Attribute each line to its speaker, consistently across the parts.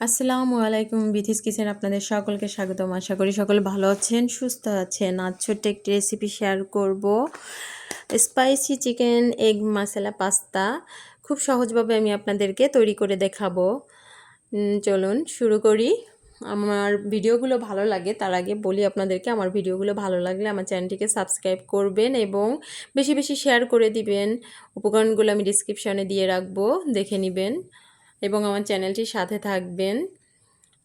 Speaker 1: আসসালামু আলাইকুম, বিথিস কিচেন আপনাদের সকলকে স্বাগতম। আশা করি সকলে ভালো আছেন, সুস্থ আছেন। আজ ছোট্ট একটি রেসিপি শেয়ার করব। Spicy chicken egg masala pasta খুব সহজভাবে আমি আপনাদেরকে তৈরি করে দেখাবো। চলুন শুরু করি। আমার ভিডিওগুলো ভালো লাগে, তার আগে বলি আপনাদেরকে, আমার ভিডিওগুলো ভালো লাগলে আমার চ্যানেলটিকে সাবস্ক্রাইব করবেন এবং বেশি বেশি শেয়ার করে দিবেন। উপকরণগুলো আমি ডিসক্রিপশনে দিয়ে রাখব, দেখে নেবেন। এবং আমার চ্যানেলটির সাথে থাকবেন।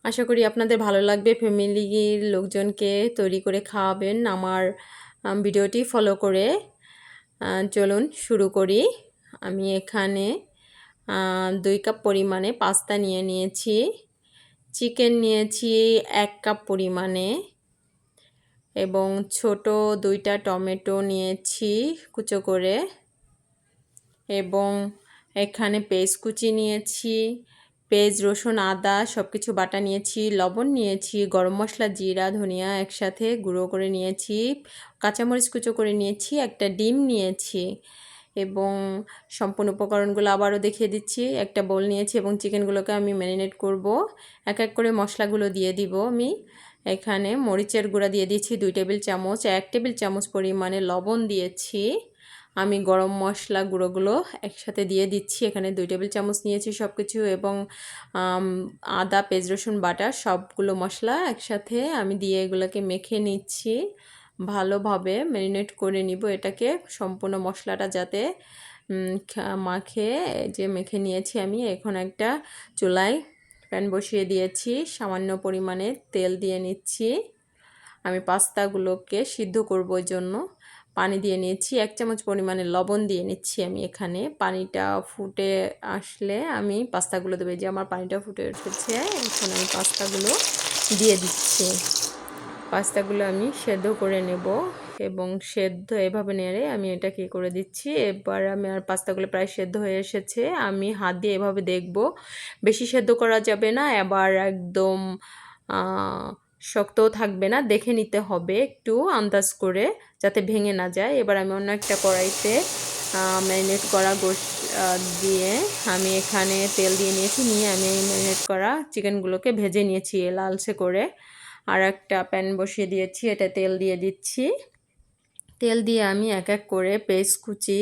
Speaker 1: আশা করি আপনাদের ভালো লাগবে। ফ্যামিলির লোকজনকে তৈরি করে খাওয়াবেন আমার ভিডিওটি ফলো করে। চলুন শুরু করি। আমি এখানে দুই কাপ পরিমাণে পাস্তা নিয়ে নিয়েছি। চিকেন নিয়েছি এক কাপ পরিমাণে এবং ছোট দুইটা টমেটো নিয়েছি কুচো করে এবং এখানে পেস্ট কুচি নিয়েছি, পেঁয়াজ, রসুন, আদা সব কিছু বাটা নিয়েছি, লবণ নিয়েছি, গরম মশলা, জিরা, ধনিয়া একসাথে গুঁড়ো করে নিয়েছি, কাঁচামরিচ কুচো করে নিয়েছি, একটা ডিম নিয়েছি এবং সম্পূর্ণ উপকরণগুলো আবারও দেখিয়ে দিচ্ছি। একটা বোল নিয়েছি এবং চিকেনগুলোকে আমি ম্যারিনেট করব। এক এক করে মশলাগুলো দিয়ে দিব আমি। এখানে মরিচের গুঁড়া দিয়ে দিয়েছি দুই টেবিল চামচ, এক টেবিল চামচ পরিমাণে লবণ দিয়েছি। আমি গরম মশলা গুঁড়োগুলো একসাথে দিয়ে দিচ্ছি। এখানে দুই টেবিল চামচ নিয়েছি সব কিছু এবং আদা, পেঁয়াজ, রসুন বাটা সবগুলো মশলা একসাথে আমি দিয়ে এগুলোকে মেখে নিচ্ছি। ভালোভাবে ম্যারিনেট করে নিব এটাকে। সম্পূর্ণ মশলাটা যাতে মাখে। যে মেখে নিয়েছি আমি। এখন একটা চুলায় প্যান বসিয়ে দিয়েছি। সামান্য পরিমাণে তেল দিয়ে নিচ্ছি। আমি পাস্তাগুলোকে সিদ্ধ করব জন্য। পানি দিয়ে নিয়েছি, এক চামচ পরিমাণে লবণ দিয়ে নিচ্ছি আমি এখানে। পানিটা ফুটে আসলে আমি পাস্তাগুলো দেবো। যে আমার পানিটা ফুটে উঠেছে, এখন আমি পাস্তাগুলো দিয়ে দিচ্ছি। পাস্তাগুলো আমি সেদ্ধ করে নেব এবং সেদ্ধ এভাবে নেড়ে আমি এটা কী করে দিচ্ছি, এবার আমি আর পাস্তাগুলো প্রায় সেদ্ধ হয়ে এসেছে, আমি হাত দিয়ে এভাবে দেখব। বেশি সেদ্ধ করা যাবে না, এবার একদম শক্তও থাকবে না, দেখে নিতে হবে একটু আন্দাজ করে যাতে ভেঙে না যায়। এবার আমি অন্য একটা কড়াইতে ম্যারিনেট করা গোশ দিয়ে আমি এখানে তেল দিয়ে নিয়েছি, নিয়ে আমি ম্যারিনেট করা চিকেনগুলোকে ভেজে নিয়েছি লালচে করে। আর একটা প্যান বসিয়ে দিয়েছি এটা তেল দিয়ে দিচ্ছি। তেল দিয়ে আমি এক এক করে পেস্ট কুচি,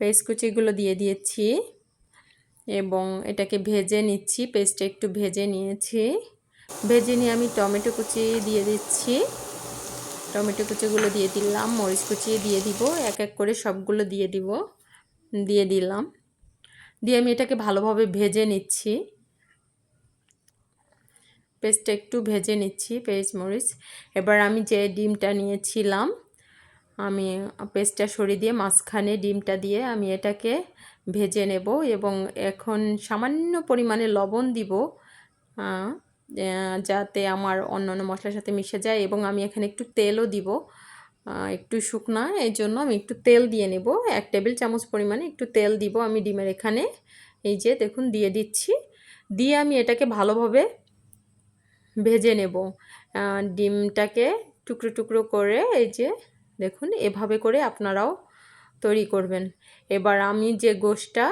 Speaker 1: পেস্ট কুচিগুলো দিয়ে দিয়েছি এবং এটাকে ভেজে নিচ্ছি, পেস্টটা একটু ভেজে নিয়েছি। ভেজে নিয়ে আমি টমেটো কুচি দিয়ে দিচ্ছি। টমেটো কুচিগুলো দিয়ে দিলাম, মরিচ কুচি দিয়ে দিব, এক এক করে সবগুলো দিয়ে দিব, দিয়ে দিলাম। দিয়ে আমি এটাকে ভালোভাবে ভেজে নিচ্ছি। পেস্টটা একটু ভেজে নিচ্ছি পেস্ট মরিচ। এবার আমি যে ডিমটা নিয়েছিলাম, আমি পেস্টটা সরিয়ে দিয়ে মাঝখানে ডিমটা দিয়ে আমি এটাকে ভেজে নেব এবং এখন সামান্য পরিমাণে লবণ দিব যাতে আমার অন্যান্য মশলার সাথে মিশে যায় এবং আমি এখানে একটু তেলও দিব একটু শুকনা এই জন্য আমি একটু তেল দিয়ে নেব। এক টেবিল চামচ পরিমাণে একটু তেল দিব আমি ডিমের এখানে। এই যে দেখুন দিয়ে দিচ্ছি। দিয়ে আমি এটাকে ভালোভাবে ভেজে নেব। ডিমটাকে টুকরো টুকরো করে এই যে দেখুন এভাবে করে আপনারাও তৈরি করবেন। এবার আমি যে গোশটা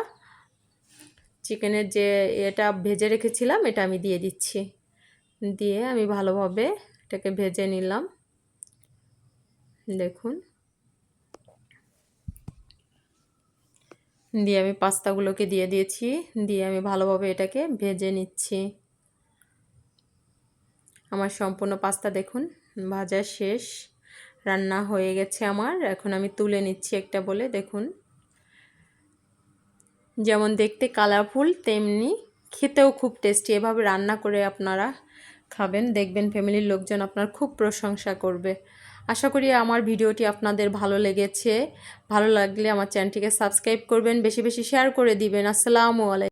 Speaker 1: চিকেনের যে এটা ভেজে রেখেছিলাম, এটা আমি দিয়ে দিচ্ছি। দিয়ে আমি ভালোভাবে এটাকে ভেজে নিলাম। দেখুন। দিয়ে আমি পাস্তাগুলোকে দিয়ে দিয়েছি, দিয়ে আমি ভালোভাবে এটাকে ভেজে নিচ্ছি। আমার সম্পূর্ণ পাস্তা দেখুন, ভাজা শেষ। রান্না হয়ে গেছে আমার, এখন আমি তুলে নিচ্ছি একটা বলে, দেখুন। যেমন দেখতে কালারফুল তেমনি খেতেও খুব টেস্টি এভাবে রান্না করে আপনারা খাবেন, দেখবেন ফ্যামিলির লোকজন আপনার খুব প্রশংসা করবে। আশা করি আমার ভিডিওটি আপনাদের ভালো লেগেছে। ভালো লাগলে আমার চ্যানেলটিকে সাবস্ক্রাইব করবেন, বেশি বেশি শেয়ার করে দিবেন। আসসালামু আলাইকুম